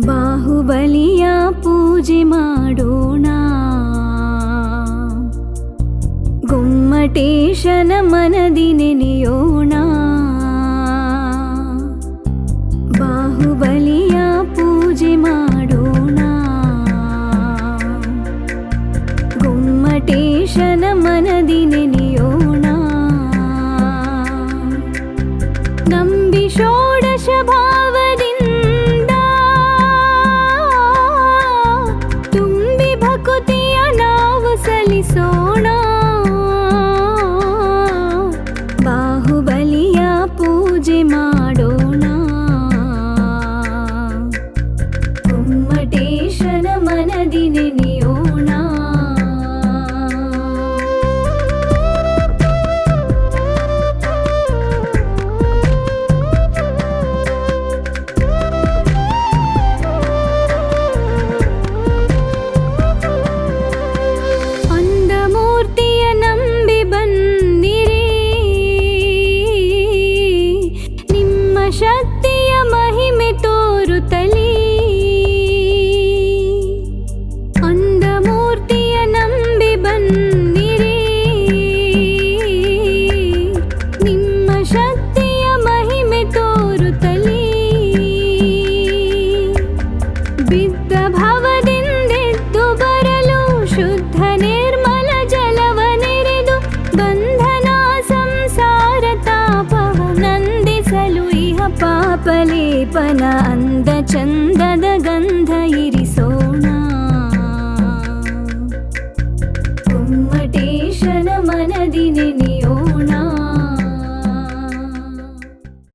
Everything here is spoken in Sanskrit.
ಬಾಹುಬಲಿಯ ಪೂಜೆ ಮಾಡೋಣ ಗೊಮ್ಮಟೇಶನ ಮನದಿ ನೆನೆಯೋಣ ಬಾಹುಬಲಿಯ ಪೂಜೆ ಮಾಡೋಣ ಗೊಮ್ಮಟೇಶನ ಮನದಿ ನೆನೆಯೋಣ ನಂಬಿ ಷೋಡಶ ಭಾವದಿಂದ ಬಿದ್ದ ಭವದಿಂದೆದ್ದು ಬರಲು ಶುದ್ಧ ನಿರ್ಮಲ ಜಲವನೆರೆದು ಬಂಧನ ಸಂಸಾರ ತಾಪವ ನಂದಿಸಲು ಇಹ ಪಾಪಲೇಪನ ಅಂದ ಚಂದದ ಗಂಧ ಇರಿಸೋಣ ಗೊಮ್ಮಟೇಶನ ಮನದಿ ನೆನೆ